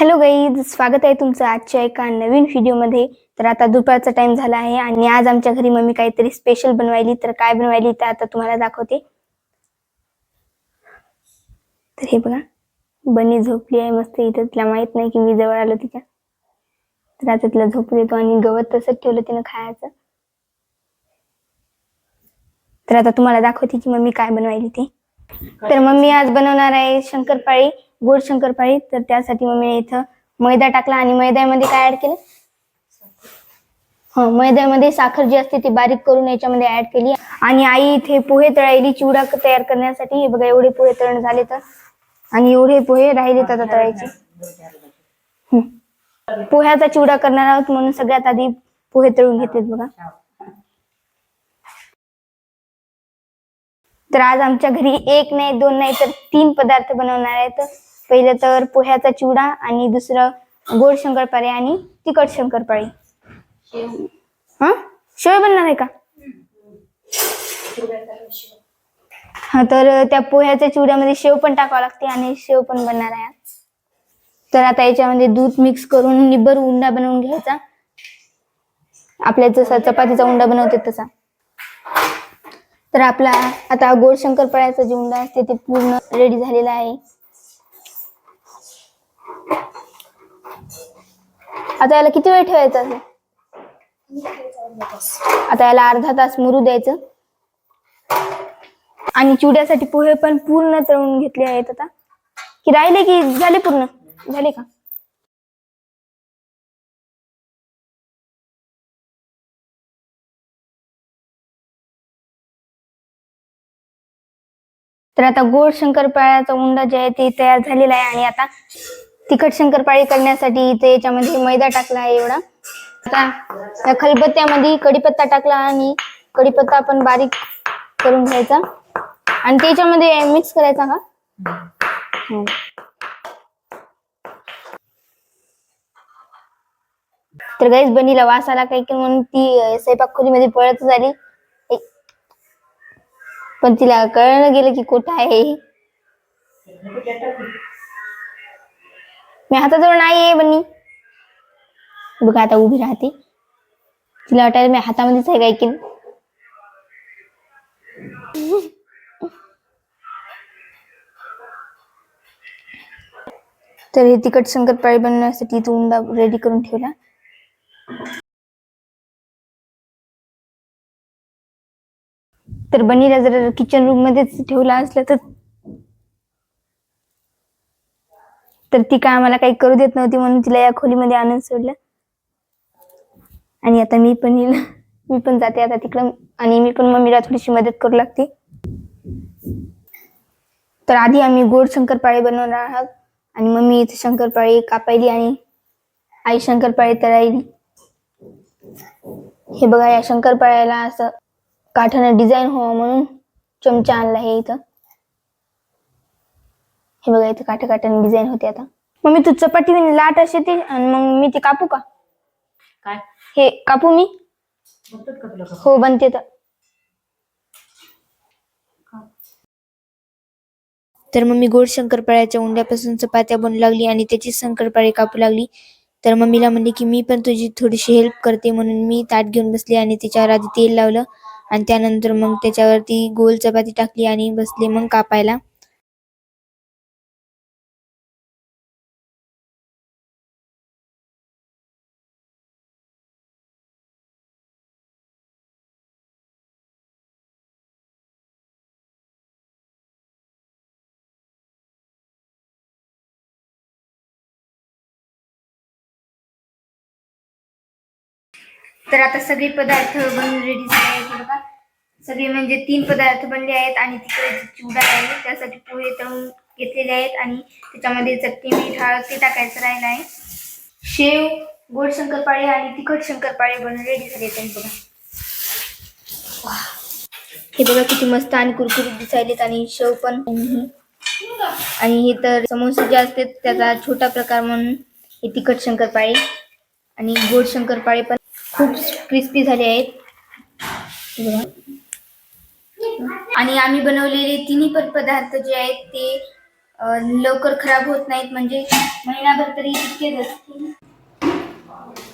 Hello guys स्वागत आहे तुमचं आजच्या एका नवीन व्हिडिओमध्ये तर आता दुपारचा टाइम झाला आहे आणि आज आमच्या घरी मम्मी काहीतरी स्पेशल बनवायली. तर काय बनवायली ते आता तुम्हाला दाखवते. तर हे बघा बनी झोपली आहे मस्त इथं. तिला माहीत नाही की मी जवळ आलो तिच्या. तर आता तिला झोप देतो आणि गवत तसंच ठेवलं तिनं खायचं. तर आता तुम्हाला दाखवते की मम्मी काय बनवायली ते. तर मम्मी आज बनवणार आहे शंकरपाळी. गोड शंकरपाळी तर त्यासाठी मम्मीने इथं मैदा टाकला आणि मैद्यामध्ये काय ऍड केलं? हा मैद्यामध्ये साखर जी असते ती बारीक करून याच्यामध्ये ऍड केली. आणि आई इथे पोहे तळायली चिवडा तयार करण्यासाठी. हे बघा एवढे पोहे तळण झाले तर. आणि एवढे पोहे राहिले तर तळायचे. पोह्याचा चिवडा करणार आहोत म्हणून सगळ्यात आधी पोहे तळून घेतलेत बघा. तर आज आमच्या घरी एक नाही दोन नाही तर तीन पदार्थ बनवणार आहेत. पहिलं तर पोह्याचा चिवडा आणि दुसरं गोड शंकरपाळे आणि तिखट शंकरपाळी. हा? शेव बनणार आहे का? हा तर त्या पोह्याच्या चिवड्यामध्ये शेव पण टाकावं लागते आणि शेव पण बनणार आहे. तर आता याच्यामध्ये दूध मिक्स करून निब्बर उंडा बनवून घ्यायचा. आपल्या जसा चपातीचा उंडा बनवते तसा. तर आपला आता गोड शंकरपाळ्याचा जे उंडा असते ते पूर्ण रेडी झालेला आहे. आता याला किती वेळ ठेवायचा आता याला अर्धा तास मुरू द्यायचं. आणि चिवड्यासाठी पोहे पण पूर्ण तळून घेतले आहेत आता. की राहिले की झाले पूर्ण? झाले का? तर आता गोड शंकरपाळ्याचा उंडा जे आहे ते तयार झालेला आहे आणि आता तिखट शंकरपाळी करण्यासाठी इथे याच्यामध्ये मैदा टाकला आहे एवढा. आता खलबत्त्यामध्ये कढीपत्ता टाकला आणि कढीपत्ता आपण बारीक करून घ्यायचा. आणि त्याच्यामध्ये मिक्स करायचा का तर गाईज बनीला वास आला काही की म्हणून ती अं, स्वयंपाक खोलीमध्ये पळत झाली पण तिला कळलं गेलं की कुठं आहे. मी हाताजवळ नाही आहे बनी. बघा आता उभी राहते. तिला वाटायला मी हातामध्येच आहे काय की तर हे तिखट शंकरपाळी बनवण्यासाठी तो उंडा रेडी करून ठेवला. तर बनीला जर किचन रूम मध्येच ठेवला असलं तर तर ती काय आम्हाला काही करू देत नव्हती म्हणून तिला या खोलीमध्ये आणून सोडलं. आणि आता मी पण येईल मी पण जाते आता तिकडं. आणि मी पण मम्मीला थोडीशी मदत करू लागते. तर आधी आम्ही गोड शंकरपाळी बनवणार आहोत. आणि मम्मी इथे शंकरपाळी कापायली आणि आई शंकरपाळी तळायली. हे बघा या शंकरपाळ्याला असं काठानं डिझाईन व्हावं म्हणून चमचा आणला हे इथं. हे बघा इथं काठा काठाने डिझाईन होते आता. मम्मी तू चपाती लाट असे ती आणि मग मी ते कापू का? काय? हे कापू मी? होतात का तुला हो बनते तर तर मम्मी गोड शंकरपाळ्याच्या उंड्यापासून चपात्या बनू लागली आणि त्याची शंकरपाळी कापू लागली. तर मम्मीला म्हणली की मी पण तुझी थोडीशी हेल्प करते म्हणून मी ताट घेऊन बसली आणि त्याच्यावर आधी तेल लावलं. आणि त्यानंतर मग त्याच्यावरती गोल चपाती टाकली आणि बसले मग कापायला. तर आता सगळे पदार्थ बनून रेडी झाले आहेत बघा. सगळे म्हणजे तीन पदार्थ बनले आहेत आणि तिकडे चिवडा आहे त्यासाठी पोहे तळून घेतलेले आहेत आणि त्याच्यामध्ये चटणी मीठ हळद ते टाकायचं राहिलं आहे. शेव गोड शंकरपाळे आणि तिखट शंकरपाळे बनून रेडी झाले आहेत बघा. हे बघा किती मस्त आणि कुरकुरीत दिसायलेत आणि शेव पण. आणि हे तर समोसे जे असते त्याचा छोटा प्रकार म्हणून हे तिखट शंकरपाळे आणि गोड शंकरपाळे पण खूप क्रिस्पी झाले आहेत. आणि आम्ही बनवलेले तिन्ही पण पदार्थ जे आहेत ते लवकर खराब होत नाहीत. म्हणजे महिनाभर तरी इतकेच असतील.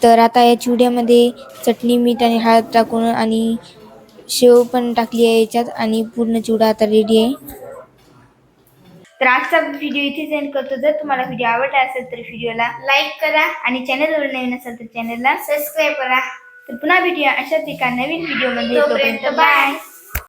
तर आता या चिवड्यामध्ये चटणी मीठ आणि हळद टाकून आणि शेव पण टाकली आहे याच्यात आणि पूर्ण चिवडा आता रेडी आहे. तर आजचा व्हिडिओ इथेच एंड करतो. जर तुम्हाला व्हिडिओ आवडला असेल तर व्हिडिओला लाईक करा आणि चॅनलवर नवीन असेल तर चॅनलला सबस्क्राईब करा. तर पुन्हा भेटूया अशाच एका नवीन व्हिडिओमध्ये बाय